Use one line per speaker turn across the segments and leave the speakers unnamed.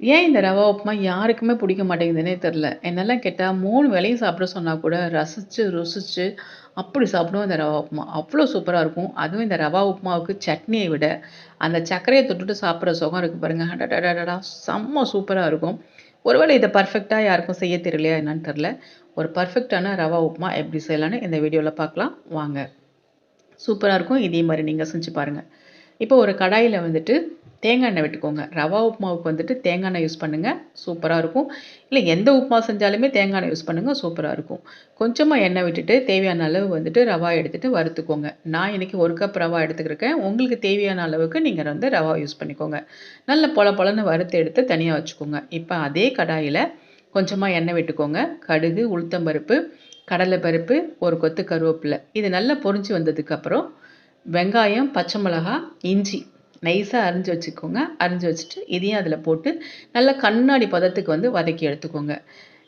ஏன் இந்த ரவா உப்புமா யாருக்குமே பிடிக்க மாட்டேங்குதுன்னே தெரில. என்னெல்லாம் கேட்டால் மூணு வேலையும் சாப்பிட சொன்னால் கூட ரசித்து ருசிச்சு அப்படி சாப்பிடுவோம் இந்த ரவா உப்புமா. அவ்வளோ சூப்பராக இருக்கும். அதுவும் இந்த ரவா உப்புமாவுக்கு சட்னியை விட, அந்த சர்க்கரையை தொட்டுட்டு சாப்பிட்ற சுகம் இருக்குது பாருங்க. அடடடடடா! செம்ம சூப்பராக இருக்கும். ஒருவேளை இதை பர்ஃபெக்டாக யாருக்கும் செய்ய தெரியலையா என்னன்னு தெரில. ஒரு பர்ஃபெக்டான ரவா உப்புமா எப்படி செய்யலான்னு இந்த வீடியோவில் பார்க்கலாம். வாங்க. சூப்பராக இருக்கும். இதே மாதிரி நீங்கள் செஞ்சு பாருங்கள் இப்போ ஒரு கடாயில் வந்துட்டு தேங்காய் எண்ணெய் விட்டுக்கோங்க. ரவா உப்புமாவுக்கு வந்துட்டு தேங்காய் எண்ணெய் யூஸ் பண்ணுங்கள் சூப்பராக இருக்கும். இல்லை எந்த உப்புமா செஞ்சாலுமே தேங்காய் எண்ணெய் யூஸ் பண்ணுங்க. சூப்பராக இருக்கும். கொஞ்சமாக எண்ணெய் விட்டுட்டு தேவையான அளவு வந்துட்டு ரவா எடுத்துட்டு வறுத்துக்கோங்க. நான் இன்றைக்கி ஒரு கப் ரவா எடுத்துக்கிருக்கேன். உங்களுக்கு தேவையான அளவுக்கு நீங்கள் வந்து ரவா யூஸ் பண்ணிக்கோங்க. நல்ல பொல பொலன்னு வறுத்து எடுத்து தனியாக வச்சுக்கோங்க. இப்போ அதே கடாயில் கொஞ்சமாக எண்ணெய் விட்டுக்கோங்க. கடுகு, உளுத்தம்பருப்பு, கடலைப்பருப்பு, ஒரு கொத்து கருவேப்பிலை இது நல்லா பொரிஞ்சு வந்ததுக்கப்புறம் வெங்காயம், பச்சை மிளகாய், இஞ்சி நைஸாக அரிஞ்சு வச்சுக்கோங்க. அரிஞ்சு வச்சுட்டு இதையும் அதில் போட்டு நல்லா கண்ணாடி பதத்துக்கு வந்து வதக்கி எடுத்துக்கோங்க.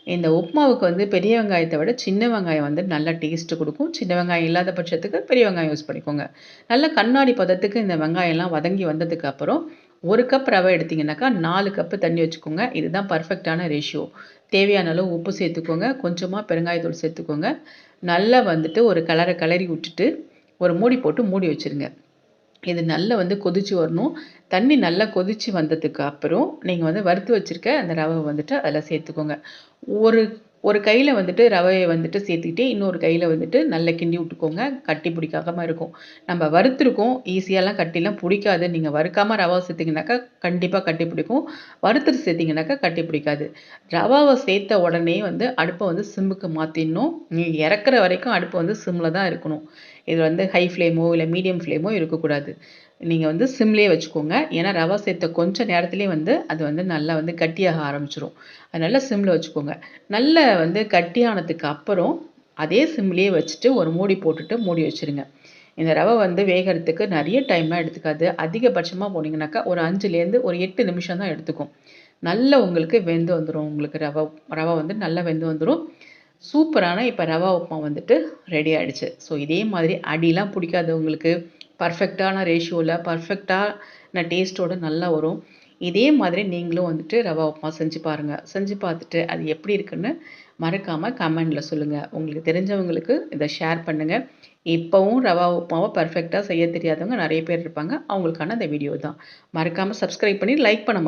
இந்த உப்புமாவுக்கு வந்து பெரிய வெங்காயத்தை விட சின்ன வெங்காயம் வந்து நல்லா டேஸ்ட்டு கொடுக்கும் சின்ன வெங்காயம் இல்லாத பட்சத்துக்கு பெரிய வெங்காயம் யூஸ் பண்ணிக்கோங்க. நல்லா கண்ணாடி பதத்துக்கு இந்த வெங்காயம்லாம் வதங்கி வந்ததுக்கு அப்புறம் ஒரு கப் ரவை எடுத்திங்கனாக்கா நாலு கப்பு தண்ணி வச்சுக்கோங்க. இதுதான் பர்ஃபெக்டான ரேஷியோ. தேவையான அளவு உப்பு சேர்த்துக்கோங்க. கொஞ்சமாக பெருங்காயத்தூள் சேர்த்துக்கோங்க. நல்லா வந்துட்டு ஒரு கலரை கலரி விட்டுட்டு ஒரு மூடி போட்டு மூடி வச்சுருங்க. இது நல்லா வந்து கொதிச்சு வரணும். தண்ணி நல்லா கொதிச்சு வந்ததுக்கு அப்புறம் நீங்கள் வந்து வறுத்து வச்சிருக்க அந்த ரவை வந்துட்டு அதில் சேர்த்துக்கோங்க. ஒரு ஒரு கையில் வந்துட்டு ரவையை வந்துட்டு சேர்த்துக்கிட்டு, இன்னொரு கையில் வந்துட்டு நல்லா கிண்டி விட்டுக்கோங்க. கட்டி பிடிக்காம இருக்கும். நம்ம வறுத்துருக்கோம். ஈஸியாலாம் கட்டிலாம் பிடிக்காது. நீங்கள் வறுக்காமல் ரவை சேர்த்திங்கனாக்கா கண்டிப்பாக கட்டி பிடிக்கும். வறுத்துட்டு சேர்த்திங்கனாக்கா கட்டி பிடிக்காது. ரவாவை சேர்த்த உடனே வந்து அடுப்பை வந்து சிம்முக்கு மாற்றிடணும் நீங்கள் இறக்குற வரைக்கும் அடுப்பு வந்து சிம்மில் தான் இருக்கணும். இது வந்து ஹை ஃப்ளேமோ, இல்லை மீடியம் ஃப்ளேமோ இருக்கக்கூடாது. நீங்கள் வந்து சிம்லேயே வச்சுக்கோங்க. ஏன்னா ரவை சேர்த்த கொஞ்சம் நேரத்துலேயே வந்து அது வந்து நல்லா வந்து கட்டியாக ஆரம்பிச்சிரும் அதனால சிம்மில் வச்சுக்கோங்க. நல்லா வந்து கட்டியானதுக்கு அப்புறம் அதே சிம்லேயே வச்சுட்டு ஒரு மூடி போட்டுட்டு மூடி வச்சுருங்க. இந்த ரவை வந்து வேகறதுக்கு நிறைய டைம்லாம் எடுத்துக்காது. அதிகபட்சமாக போனீங்கன்னாக்கா ஒரு அஞ்சுலேருந்து ஒரு எட்டு நிமிஷம் தான் எடுத்துக்கும். நல்லா உங்களுக்கு வெந்து வந்துடும் உங்களுக்கு ரவை ரவை வந்து நல்லா வெந்து வந்துடும் சூப்பரான இப்போ ரவா உப்புமா வந்துட்டு ரெடி ஆகிடுச்சு ஸோ இதே மாதிரி அடிலாம் பிடிக்காதவங்களுக்கு பர்ஃபெக்டான ரேஷியோவில் பர்ஃபெக்டான டேஸ்ட்டோட நல்லா வரும். இதே மாதிரி நீங்களும் வந்துட்டு ரவா உப்புமா செஞ்சு பாருங்கள் செஞ்சு பார்த்துட்டு அது எப்படி இருக்குன்னு மறக்காமல் கமெண்டில் சொல்லுங்கள் உங்களுக்கு தெரிஞ்சவங்களுக்கு இதை ஷேர் பண்ணுங்கள் இப்போவும் ரவா உப்புமாவ பர்ஃபெக்டாக செய்ய தெரியாதவங்க நிறைய பேர் இருப்பாங்க. அவங்களுக்கான இந்த வீடியோ தான். மறக்காமல் சப்ஸ்கிரைப் பண்ணி லைக் பண்ண